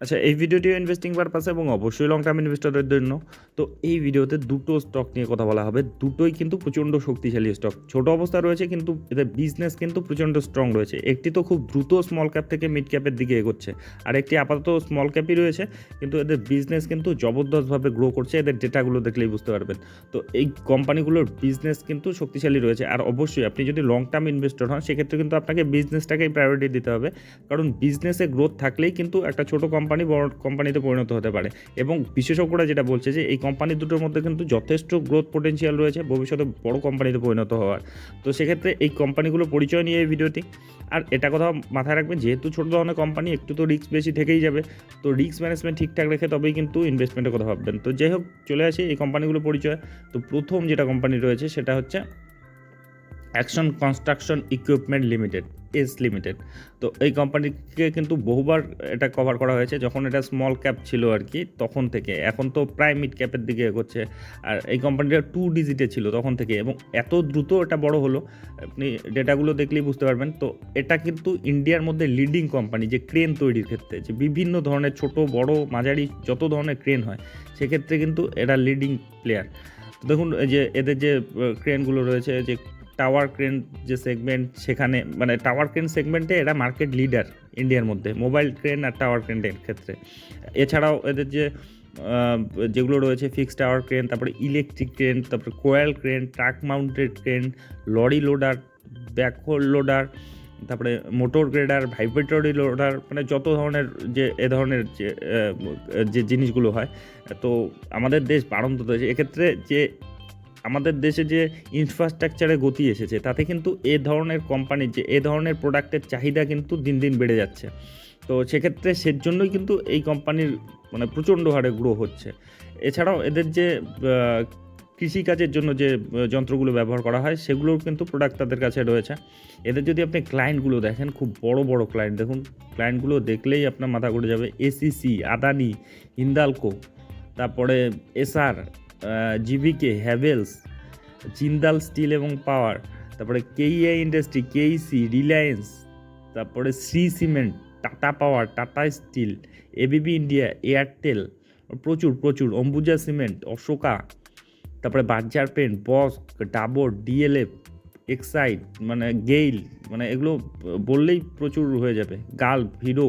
আচ্ছা এই ভিডিওটিও ইনভেস্টিং পারপাসে এবং অবশ্যই লং টার্ম ইনভেস্টরের জন্য। তো এই ভিডিওতে দুটো স্টক নিয়ে কথা বলা হবে। দুটোই কিন্তু প্রচণ্ড শক্তিশালী স্টক ছোট অবস্থা রয়েছে কিন্তু এদের বিজনেস কিন্তু প্রচণ্ড স্ট্রং রয়েছে। একটি তো খুব দ্রুত স্মল ক্যাপ থেকে মিড ক্যাপের দিকে এগোচ্ছে আর একটি আপাতত স্মল ক্যাপই রয়েছে কিন্তু এদের বিজনেস কিন্তু জবরদস্তভাবে গ্রো করছে। এদের ডেটাগুলো দেখলেই বুঝতে পারবেন। তো এই কোম্পানিগুলোর বিজনেস কিন্তু শক্তিশালী রয়েছে আর অবশ্যই আপনি যদি লং টার্ম ইনভেস্টর হন, সেক্ষেত্রে কিন্তু আপনাকে বিজনেসটাকেই প্রায়োরিটি দিতে হবে। কারণ বিজনেসে গ্রোথ থাকলেই কিন্তু একটা ছোট কোম্পানি বড় কোম্পানিতে পরিণত হতে পারে। এবং বিশেষজ্ঞরা যেটা বলছে যে, এই কোম্পানি দুটোর মধ্যে কিন্তু যথেষ্ট গ্রোথ পোটেনশিয়াল রয়েছে, ভবিষ্যতে বড় কোম্পানিতে পরিণত হওয়ার। তো সেক্ষেত্রে এই কোম্পানিগুলো পরিচয় নিয়ে এই ভিডিওটি। আর এটা কথা মাথায় রাখবেন, যেহেতু ছোটো ধরনের কোম্পানি একটু তো রিস্ক বেশি থেকেই যাবে। তো রিস্ক ম্যানেজমেন্ট ঠিকঠাক রেখে তবেই কিন্তু ইনভেস্টমেন্টের কথা ভাববেন। তো যাই হোক, চলে আসি এই কোম্পানিগুলো পরিচয়। তো প্রথম যেটা কোম্পানি রয়েছে, সেটা হচ্ছে action construction equipment limited ACE limited তো এই কোম্পানিকে কিন্তু বহুবার এটা কভার করা হয়েছে। যখন এটা স্মল ক্যাপ ছিল আর কি, তখন থেকে। এখন তো প্রায় মিড ক্যাপের দিকে এগোচ্ছে। আর এই কোম্পানিটা টু ডিজিটে ছিল তখন থেকে। এবং এত দ্রুত এটা বড় হলো, আপনি ডেটাগুলো দেখলেই বুঝতে পারবেন। তো এটা কিন্তু ইন্ডিয়ার মধ্যে লিডিং কোম্পানি যে ক্রেন তৈরির ক্ষেত্রে। যে বিভিন্ন ধরনের ছোট, বড়, মাঝারি, যত ধরনের ক্রেন হয়, সেক্ষেত্রে কিন্তু এটা লিডিং প্লেয়ার দেখুন যে এদের যে ক্রেনগুলো রয়েছে, যে টাওয়ার ক্রেন যে সেগমেন্ট সেখানে মানে টাওয়ার ক্রেন সেগমেন্টে এরা মার্কেট লিডার ইন্ডিয়ার মধ্যে মোবাইল ক্রেন আর টাওয়ার ক্রেনের ক্ষেত্রে। এছাড়াও এদের যে যেগুলো রয়েছে ফিক্সড টাওয়ার ক্রেন তারপরে ইলেকট্রিক ক্রেন তারপরে crawler crane truck mounted crane lorry loader backhoe loader তারপরে মোটর গ্রেডার ভাইব্রেটরি লোডার মানে যত ধরনের যে, এ ধরনের যে যে জিনিসগুলো হয়, তো আমাদের দেশ বাড়ন্ত দেশ এক্ষেত্রে যে আমাদের দেশে যে ইনফ্রাস্ট্রাকচারে গতি এসেছে, তাতে কিন্তু এ ধরনের কোম্পানির যে, এ ধরনের প্রোডাক্টের চাহিদা কিন্তু দিন দিন বেড়ে যাচ্ছে। তো সেক্ষেত্রে সেজন্যই কিন্তু এই কোম্পানির মানে প্রচণ্ড হারে গ্রো হচ্ছে। এছাড়াও এদের যে কৃষিকাজের জন্য যে যন্ত্রগুলো ব্যবহার করা হয়, সেগুলোর কিন্তু প্রোডাক্ট তাদের কাছে রয়েছে। এদের যদি আপনি ক্লায়েন্টগুলো দেখেন, খুব বড় বড় ক্লায়েন্ট দেখুন ক্লায়েন্টগুলো দেখলেই আপনার মাথা ঘুরে যাবে। এসিসি আদানি হিন্দালকো তারপরে SR GVK Havells Jindal steel এবং পাওয়ার তারপরে কেইআই ইন্ডাস্ট্রি কেইসি রিলায়েন্স তারপরে Shree cement Tata power Tata steel ABB India Airtel প্রচুর প্রচুর অম্বুজা সিমেন্ট অশোকা তারপরে Berger paint Bosch Dabur DLF Exide মানে গেইল মানে এগুলো বললেই প্রচুর হয়ে যাবে। গাল হিরো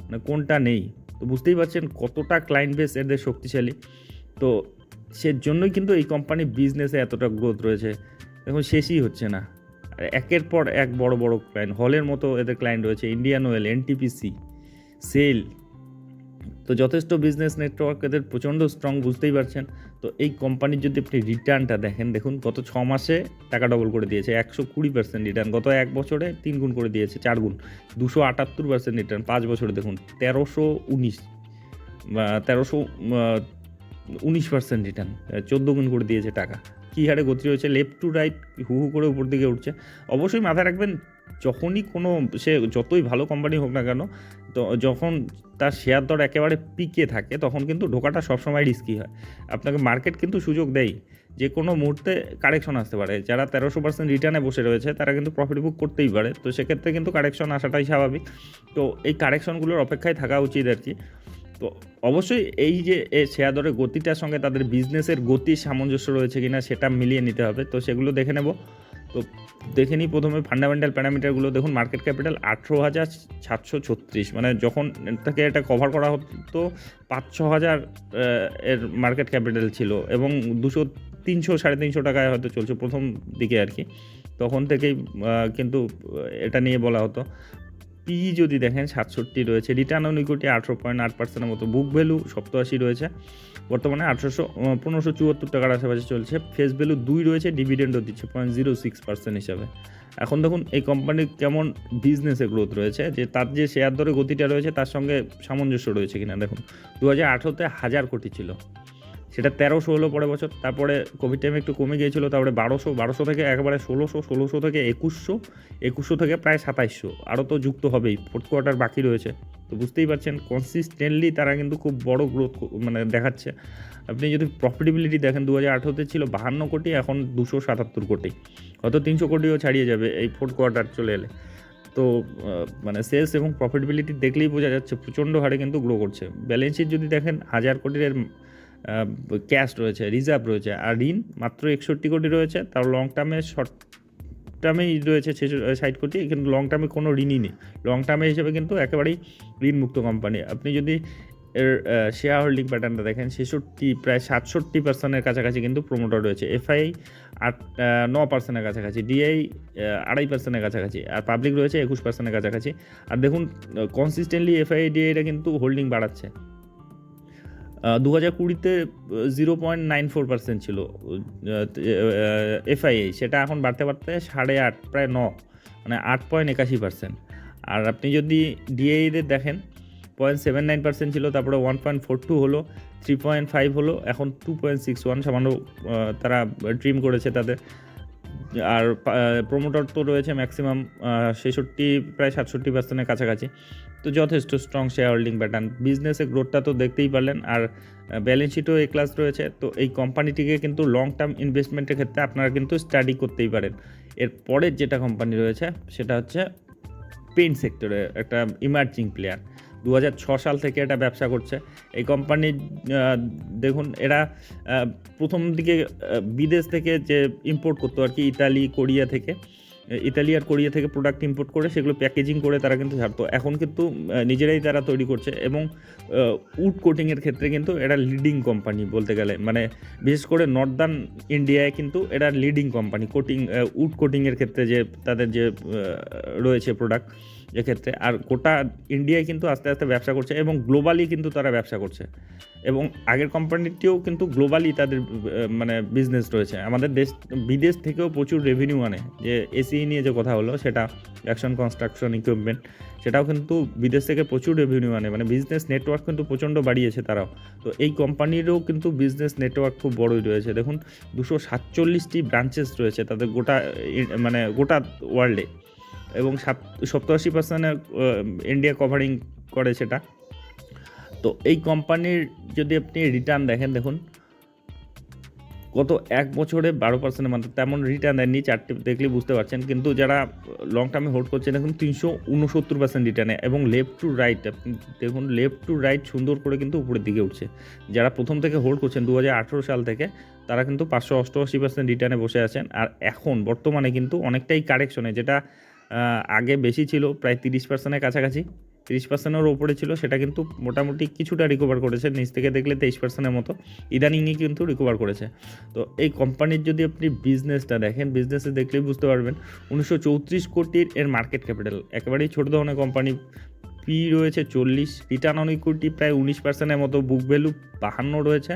মানে কোনটা নেই? তো বুঝতেই পারছেন কতটা ক্লায়েন্ট বেস এদের শক্তিশালী। তো সেজন্যই কিন্তু এই কোম্পানির বিজনেসে এতটা গ্রোথ রয়েছে। এখন শেষই হচ্ছে না। আর একের পর এক বড় বড় ক্লায়েন্ট হলের মতো এদের ক্লায়েন্ট রয়েছে ইন্ডিয়ান ওয়েল এনটিপিসি সেল তো যথেষ্ট বিজনেস নেটওয়ার্ক এদের প্রচণ্ড স্ট্রং বুঝতেই পারছেন। তো এই কোম্পানির যদি আপনি রিটার্নটা দেখেন, দেখুন গত ছ মাসে টাকা ডবল করে দিয়েছে, একশো কুড়ি পার্সেন্ট রিটার্ন গত এক বছরে তিন গুণ করে দিয়েছে, চার গুণ। দুশো আটাত্তর পার্সেন্ট রিটার্ন পাঁচ বছরে দেখুন, তেরোশো উনিশ তেরোশো উনিশ পার্সেন্ট রিটার্ন চোদ্দ গুণ করে দিয়েছে টাকা। কী হারে গতি রয়েছে? লেফট টু রাইট হু হু করে উপর দিকে উঠছে। অবশ্যই মাথায় রাখবেন, যখনই কোনো সে যতই ভালো কোম্পানি হোক না কেন, তো যখন তার শেয়ার দর একেবারে পিকে থাকে, তখন কিন্তু ঢোকাটা সবসময় রিস্কি হয়। আপনাকে মার্কেট কিন্তু সুযোগ দেয় যে কোনো মুহূর্তে কারেকশন আসতে পারে। যারা তেরোশো পার্সেন্ট রিটার্নে বসে রয়েছে, তারা কিন্তু প্রফিট বুক করতেই পারে। তো সেক্ষেত্রে কিন্তু কারেকশন আসাটাই স্বাভাবিক। তো এই কারেকশনগুলোর অপেক্ষায় থাকা উচিত আর কি। তো অবশ্যই এই যে শেয়ার দরের গতিটার সঙ্গে তাদের বিজনেসের গতির সামঞ্জস্য রয়েছে কিনা সেটা মিলিয়ে নিতে হবে। তো সেগুলো দেখে নেব। তো দেখে নিই প্রথমে ফান্ডামেন্টাল প্যারামিটারগুলো দেখুন মার্কেট ক্যাপিটাল আঠেরো হাজার সাতশো ছত্রিশ। মানে যখন তাকে এটা কভার করা হতো পাঁচ ছ হাজার এর মার্কেট ক্যাপিটাল ছিল এবং দুশো তিনশো, সাড়ে তিনশো টাকায় হয়তো চলছে প্রথম দিকে আর কি। তখন থেকেই কিন্তু এটা নিয়ে বলা হতো। পিই যদি দেখেন সাতষট্টি রয়েছে রিটার্ন অন ইকুইটি আঠেরো পয়েন্ট আট পার্সেন্টের মতো বুক ভ্যালু সপ্তআশি রয়েছে। বর্তমানে আঠারোশো পনেরোশো চুয়াত্তর টাকার আশেপাশে চলছে। ফেস ভ্যালু দুই রয়েছে ডিভিডেন্ডও দিচ্ছে পয়েন্ট জিরো সিক্স পার্সেন্ট হিসাবে। এখন দেখুন, এই কোম্পানির কেমন বিজনেসে গ্রোথ রয়েছে, যে তার যে শেয়ার দরে গতিটা রয়েছে, তার সঙ্গে সামঞ্জস্য রয়েছে কিনা দেখুন। দু হাজার আঠেরোতে হাজার কোটি ছিল। সেটা তেরোশো হলো পরের বছর, তারপরে কোভিড টাইমে একটু কমে গিয়েছিল, তারপরে বারোশো বারোশো থেকে একেবারে ষোলোশো ষোলোশো থেকে একুশশো একুশশো থেকে প্রায় সাতাইশশো, আরও তো যুক্ত হবেই ফোর্থ কোয়ার্টার বাকি রয়েছে। তো বুঝতেই পারছেন কনসিস্টেন্টলি তারা কিন্তু খুব বড় গ্রোথ মানে দেখাচ্ছে। আপনি যদি প্রফিটেবিলিটি দেখেন দু হাজার আঠেরোতে ছিল বাহান্ন কোটি, এখন দুশো সাতাত্তর কোটি। হয়তো তিনশো কোটিও ছাড়িয়ে যাবে এই ফোর্থ কোয়ার্টার চলে এলে। তো মানে সেলস এবং প্রফিটেবিলিটি দেখলেই বোঝা যাচ্ছে, প্রচণ্ড হারে কিন্তু গ্রো করছে। ব্যালেন্স শিট যদি দেখেন, হাজার কোটির ক্যাশ রয়েছে রিজার্ভ রয়েছে। আর ঋণ মাত্র একষট্টি কোটি রয়েছে। তার লং টার্মে শর্ট টার্মেই রয়েছে ষাট কোটি। কিন্তু লং টার্মে কোনো ঋণই নেই। লং টার্মে হিসেবে কিন্তু একেবারেই ঋণমুক্ত কোম্পানি আপনি যদি এর শেয়ার হোল্ডিং প্যাটার্নটা দেখেন, ছেষট্টি, প্রায় সাতষট্টি পার্সেন্টের কাছাকাছি কিন্তু প্রমোটার রয়েছে। এফআই আট ন পার্সেন্টের কাছাকাছি। ডিআই আড়াই পার্সেন্টের কাছাকাছি। আর পাবলিক রয়েছে একুশ পার্সেন্টের কাছাকাছি। আর দেখুন কনসিস্টেন্টলি এফআই ডিআইটা কিন্তু হোল্ডিং বাড়াচ্ছে। দু হাজার কুড়িতে zero point nine four percent ছিল এফআইআই সেটা এখন বাড়তে বাড়তে সাড়ে আট, প্রায় ন মানে আট পয়েন্ট একাশি পার্সেন্ট আর আপনি যদি ডিএইদের দেখেন পয়েন্ট সেভেন নাইন পার্সেন্ট ছিল, তারপরে ওয়ান পয়েন্ট ফোর টু হলো থ্রি পয়েন্ট ফাইভ হলো, এখন টু পয়েন্ট সিক্স ওয়ান সামান্য তারা ড্রিম করেছে তাদের। আর প্রোমোটার তো রয়েছে ম্যাক্সিমাম ছেষট্টি, প্রায় সাতষট্টি পার্সেন্টের কাছাকাছি। তো যথেষ্ট স্ট্রং শেয়ার হোল্ডিং প্যাটার্ন বিজনেসের গ্রোথটা তো দেখতেই পারলেন। আর ব্যালেন্স শিটও এ ক্লাস রয়েছে। তো এই কোম্পানিটিকে কিন্তু লং টার্ম ইনভেস্টমেন্টের ক্ষেত্রে আপনারা কিন্তু স্টাডি করতেই পারেন। এর পরের যেটা কোম্পানি রয়েছে, সেটা হচ্ছে পেইন্ট সেক্টরে একটা ইমার্জিং প্লেয়ার দু সাল থেকে এটা ব্যবসা করছে। এই কোম্পানি দেখুন, এরা প্রথম দিকে বিদেশ থেকে যে ইম্পোর্ট করতো আর কি, ইতালি, কোরিয়া থেকে। ইতালি আর কোরিয়া থেকে প্রোডাক্ট ইম্পোর্ট করে সেগুলো প্যাকেজিং করে তারা কিন্তু ছাড়তো এখন কিন্তু নিজেরাই তারা তৈরি করছে এবং উড কোটিংয়ের ক্ষেত্রে কিন্তু এরা লিডিং কোম্পানি বলতে গেলে। মানে বিশেষ করে নর্দার্ন ইন্ডিয়ায় কিন্তু এরা লিডিং কোম্পানি কোটিং উড কোটিংয়ের ক্ষেত্রে যে তাদের যে রয়েছে প্রোডাক্ট এক্ষেত্রে। আর গোটা ইন্ডিয়ায় কিন্তু আস্তে আস্তে ব্যবসা করছে এবং গ্লোবালি কিন্তু তারা ব্যবসা করছে। এবং আগের কোম্পানিটিও কিন্তু গ্লোবালি তাদের মানে বিজনেস রয়েছে। আমাদের দেশ, বিদেশ থেকেও প্রচুর রেভিনিউ আনে। যে এসি নিয়ে যে কথা হলো, সেটা অ্যাকশন কনস্ট্রাকশন ইকুইপমেন্ট সেটাও কিন্তু বিদেশ থেকে প্রচুর রেভিনিউ আনে। মানে বিজনেস নেটওয়ার্ক কিন্তু প্রচণ্ড বাড়িয়েছে তারাও। তো এই কোম্পানিরও কিন্তু বিজনেস নেটওয়ার্ক খুব বড়ই রয়েছে। দেখুন, দুশো সাতচল্লিশটি ব্রাঞ্চেস রয়েছে তাদের গোটা মানে গোটা ওয়ার্ল্ডে এবং সাত, সপ্তাশি পার্সেন্ট ইন্ডিয়া কভারিং করে সেটা। তো এই কোম্পানির যদি আপনি রিটার্ন দেখেন, দেখুন, গত এক বছরে বারো পার্সেন্টের মতো তেমন রিটার্ন দেননি চারটে দেখলে বুঝতে পারছেন। কিন্তু যারা লং টার্মে হোল্ড করছেন, দেখুন, তিনশো উনসত্তর পার্সেন্ট রিটার্নে এবং লেফট টু রাইট দেখুন লেফট টু রাইট সুন্দর করে কিন্তু উপরের দিকে উঠছে। যারা প্রথম থেকে হোল্ড করছেন দু হাজার আঠারো সাল থেকে, তারা কিন্তু পাঁচশো অষ্টআশি পার্সেন্ট রিটার্নে বসে আছেন। আর এখন, বর্তমানে কিন্তু অনেকটাই কারেকশনে যেটা আগে বেশি ছিল, প্রায় তিরিশ পার্সেন্টের কাছাকাছি। তিরিশ পার্সেন্টের ওপরে ছিল, সেটা কিন্তু মোটামুটি কিছুটা রিকভার করেছে, নিচ থেকে দেখলে তেইশ পার্সেন্টের মতো। ইদানিংই কিন্তু রিকভার করেছে। তো এই কোম্পানির যদি আপনি বিজনেসটা দেখেন বিজনেসে দেখলেই বুঝতে পারবেন, উনিশশো চৌত্রিশ কোটির এর মার্কেট ক্যাপিটাল একেবারেই ছোট ধরনের কোম্পানি পি রয়েছে চল্লিশ রিটার্ন অন ইকুইটি প্রায় উনিশ পার্সেন্টের মতো বুক ভ্যালু বাহান্ন রয়েছে।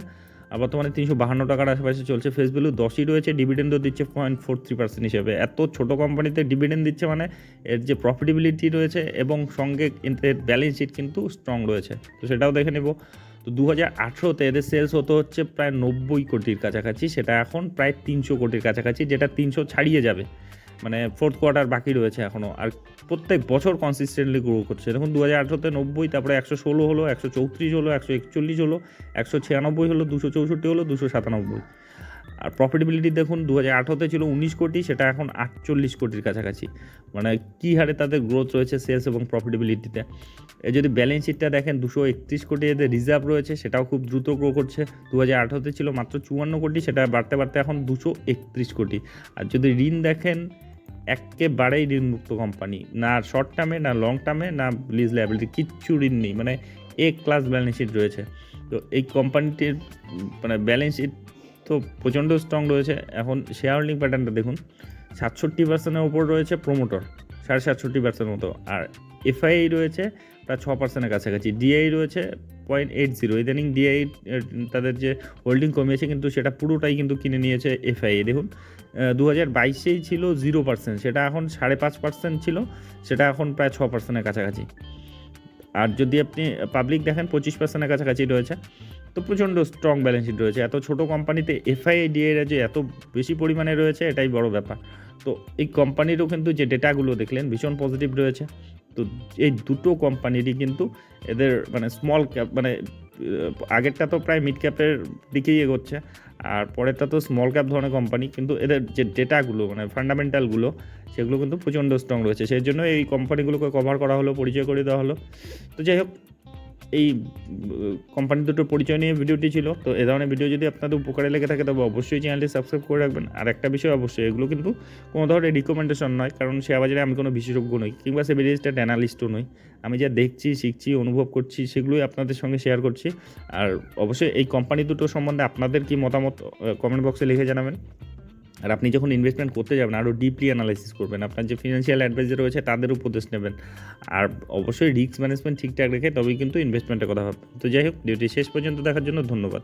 বর্তমানে তিনশো বাহান্ন টাকার আশেপাশে চলছে। ফেস ভ্যালু দশই রয়েছে ডিভিডেন্ডও দিচ্ছে পয়েন্ট ফোর থ্রি পার্সেন্ট হিসেবে। এত ছোট কোম্পানিতে ডিভিডেন্ড দিচ্ছে মানে এর যে প্রফিটেবিলিটি রয়েছে এবং সঙ্গে এর ব্যালেন্স শিট কিন্তু স্ট্রং রয়েছে। তো সেটাও দেখে নেব। তো দু হাজার আঠেরোতে এদের সেলস হতো হচ্ছে প্রায় নব্বই কোটির কাছাকাছি, সেটা এখন প্রায় তিনশো কোটির কাছাকাছি, যেটা তিনশো ছাড়িয়ে যাবে। মানে ফোর্থ কোয়ার্টার বাকি রয়েছে এখনও আর প্রত্যেক বছর কনসিস্টেন্টলি গ্রো করছে। দেখুন দু হাজার আঠেরোতে নব্বই, তারপরে একশো ষোলো হলো, একশো চৌত্রিশ হলো, একশো একচল্লিশ হলো, একশো ছিয়ানব্বই হলো, দুশো চৌষট্টি হলো, দুশো সাতানব্বই। আর প্রফিটেবিলিটি দেখুন দু হাজার আঠেরোতে ছিল উনিশ কোটি, সেটা এখন আটচল্লিশ কোটির কাছাকাছি। মানে কী হারে তাদের গ্রোথ রয়েছে সেলস এবং প্রফিটেবিলিটিতে এ যদি ব্যালেন্স শিটটা দেখেন, দুশো একত্রিশ কোটি এদের রিজার্ভ রয়েছে, সেটাও খুব দ্রুত গ্রো করছে। দু হাজার আঠেরোতে ছিল মাত্র চুয়ান্ন কোটি, সেটা বাড়তে বাড়তে এখন দুশো একত্রিশ কোটি। আর যদি ঋণ দেখেন একেবারেই ঋণমুক্ত কোম্পানি না শর্ট টার্মে না লং টার্মে না লিজ লাইবিলিটি কিচ্ছু ঋণ নেই মানে এ ক্লাস ব্যালেন্স শিট রয়েছে। তো এই কোম্পানিটির মানে ব্যালেন্স শিট তো প্রচণ্ড স্ট্রং রয়েছে। এখন শেয়ার হোল্ডিং প্যাটার্নটা দেখুন, সাতষট্টি পার্সেন্টের ওপর রয়েছে প্রোমোটর সাড়ে সাতষট্টি পার্সেন্ট মতো। আর এফআইআই রয়েছে, প্রায় ছ পার্সেন্টের কাছাকাছি। ডিআই রয়েছে পয়েন্ট এইট জিরো। ইদানিং ডিআই তাদের যে হোল্ডিং কমিয়েছে কিন্তু সেটা পুরোটাই কিন্তু কিনে নিয়েছে এফআইএ দেখুন দু হাজার বাইশেই ছিল জিরো পার্সেন্ট সেটা এখন সাড়ে পাঁচ পার্সেন্ট ছিল, সেটা এখন প্রায় ছ পার্সেন্টের কাছাকাছি। আর যদি আপনি পাবলিক দেখেন, পঁচিশ পার্সেন্টের কাছাকাছি রয়েছে। তো প্রচণ্ড স্ট্রং ব্যালেন্স শিট রয়েছে। এত ছোট কোম্পানিতে এফআইআই ডিএরা যে এত বেশি পরিমাণে রয়েছে, এটাই বড় ব্যাপার। তো এই কোম্পানিরও কিন্তু যে ডেটাগুলো দেখলেন, ভীষণ পজিটিভ রয়েছে। তো এই দুটো কোম্পানিরই কিন্তু এদের মানে স্মল ক্যাপ মানে আগেরটা তো প্রায় মিড ক্যাপের দিকেই এগোচ্ছে, আর পরেরটা তো স্মল ক্যাপ ধরনের কোম্পানি কিন্তু এদের যে ডেটাগুলো মানে ফান্ডামেন্টালগুলো সেগুলো কিন্তু প্রচণ্ড স্ট্রং রয়েছে। সেই জন্য এই কোম্পানিগুলোকে কভার করা হলো, পরিচয় করে দেওয়া হলো। তো যাই হোক এই কোম্পানি দুটোর পরিচয় নিয়ে ভিডিওটি ছিল। তো এ ধরনের ভিডিও যদি আপনাদের উপকারে লেগে থাকে, তবে অবশ্যই চ্যানেলটি সাবস্ক্রাইব করে রাখবেন। আর একটা বিষয় অবশ্যই, এগুলো কিন্তু কোনো ধরনের রিকমেন্ডেশন নয়, কারণ শেয়ার বাজারে আমি কোনো বিশেষজ্ঞ নই, কিংবা সে রেজিস্টার্ড অ্যানালিস্টও নই। আমি যা দেখছি, শিখছি, অনুভব করছি, সেগুলোই আপনাদের সঙ্গে শেয়ার করছি। আর অবশ্যই এই কোম্পানি দুটো সম্বন্ধে আপনাদের কি মতামত কমেন্ট বক্সে লিখে জানাবেন। আর আপনি যখন ইনভেস্টমেন্ট করতে যাবেন আরও ডিপলি অ্যানালাইসিস করবেন, আপনার যে ফিনান্সিয়াল অ্যাডভাইজার রয়েছে তাদের উপদেশ নেবেন। আর অবশ্যই রিস্ক ম্যানেজমেন্ট ঠিকঠাক রেখে তবেই কিন্তু ইনভেস্টমেন্টের কথা ভাববেন। তো যাই হোক ডিউটি শেষ পর্যন্ত দেখার জন্য ধন্যবাদ।